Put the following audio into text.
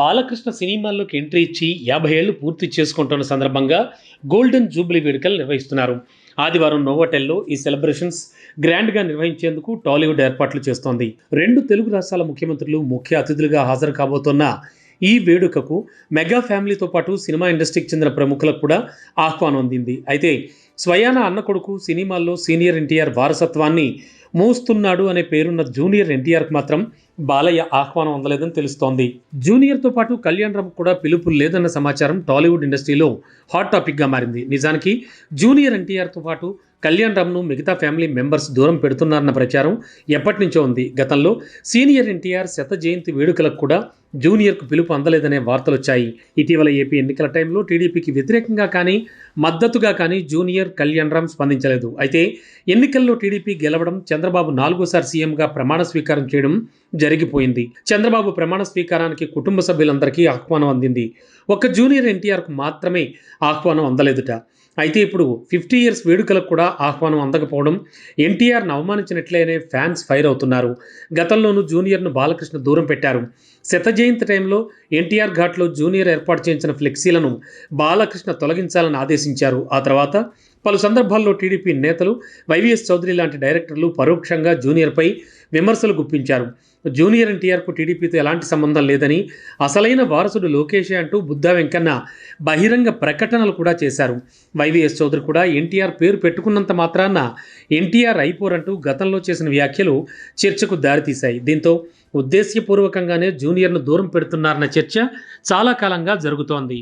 బాలకృష్ణ సినిమాల్లోకి ఎంట్రీ ఇచ్చి యాభై ఏళ్ళు పూర్తి చేసుకుంటున్న సందర్భంగా గోల్డెన్ జూబ్లీ వేడుకలు నిర్వహిస్తున్నారు. ఆదివారం నోవోటెల్లో ఈ సెలబ్రేషన్స్ గ్రాండ్గా నిర్వహించేందుకు టాలీవుడ్ ఏర్పాట్లు చేస్తోంది. రెండు తెలుగు రాష్ట్రాల ముఖ్యమంత్రులు ముఖ్య అతిథులుగా హాజరు కాబోతున్న ఈ వేడుకకు మెగా ఫ్యామిలీతో పాటు సినిమా ఇండస్ట్రీకి చెందిన ప్రముఖులకు కూడా ఆహ్వానం అందింది. అయితే స్వయాన అన్న కొడుకు సినిమాల్లో సీనియర్ ఎన్టీఆర్ వారసత్వాన్ని మోస్తున్నాడు అనే పేరున్న జూనియర్ ఎన్టీఆర్కి మాత్రం బాలయ్య ఆహ్వానం అందలేదని తెలుస్తోంది. జూనియర్తో పాటు కళ్యాణ్ రామ్ కూడా పిలుపు లేదన్న సమాచారం టాలీవుడ్ ఇండస్ట్రీలో హాట్ టాపిక్గా మారింది. నిజానికి జూనియర్ ఎన్టీఆర్తో పాటు కళ్యాణ్ రామ్ను మిగతా ఫ్యామిలీ మెంబర్స్ దూరం పెడుతున్నారన్న ప్రచారం ఎప్పటి నుంచో ఉంది. గతంలో సీనియర్ ఎన్టీఆర్ శత జయంతి వేడుకలకు కూడా జూనియర్కు పిలుపు అందలేదనే వార్తలు వచ్చాయి. ఇటీవల ఏపీ ఎన్నికల టైంలో టీడీపీకి వ్యతిరేకంగా కానీ మద్దతుగా కానీ జూనియర్ కళ్యాణ్ రామ్ స్పందించలేదు. అయితే ఎన్నికల్లో టీడీపీ గెలవడం చంద్రబాబు నాలుగోసారి సీఎంగా ప్రమాణ స్వీకారం చేయడం జరిగిపోయింది. చంద్రబాబు ప్రమాణ స్వీకారానికి కుటుంబ సభ్యులందరికీ ఆహ్వానం అందింది. ఒక్క జూనియర్ ఎన్టీఆర్కు మాత్రమే ఆహ్వానం అందలేదుట. అయితే ఇప్పుడు ఫిఫ్టీ ఇయర్స్ వేడుకలకు కూడా ఆహ్వానం అందకపోవడం ఎన్టీఆర్ను అవమానించినట్లేనే ఫ్యాన్స్ ఫైర్ అవుతున్నారు. గతంలోనూ జూనియర్ను బాలకృష్ణ దూరం పెట్టారు. శత జయంతి టైంలో ఎన్టీఆర్ ఘాట్లో జూనియర్ ఏర్పాటు చేయించిన ఫ్లెక్సీలను బాలకృష్ణ తొలగించాలని ఆదేశించారు. ఆ తర్వాత పలు సందర్భాల్లో టీడీపీ నేతలు వైవీఎస్ చౌదరి లాంటి డైరెక్టర్లు పరోక్షంగా జూనియర్పై విమర్శలు గుప్పించారు. జూనియర్ ఎన్టీఆర్కు టీడీపీతో ఎలాంటి సంబంధం లేదని అసలైన వారసుడు లోకేషే అంటూ బుద్ధా వెంకన్న బహిరంగ ప్రకటనలు కూడా చేశారు. వైవీఎస్ చౌదరి కూడా ఎన్టీఆర్ పేరు పెట్టుకున్నంత మాత్రాన ఎన్టీఆర్ అయిపోరంటూ గతంలో చేసిన వ్యాఖ్యలు చర్చకు దారితీశాయి. దీంతో ఉద్దేశ్యపూర్వకంగానే జూనియర్ను దూరం పెడుతున్నారన్న చర్చ చాలా కాలంగా జరుగుతోంది.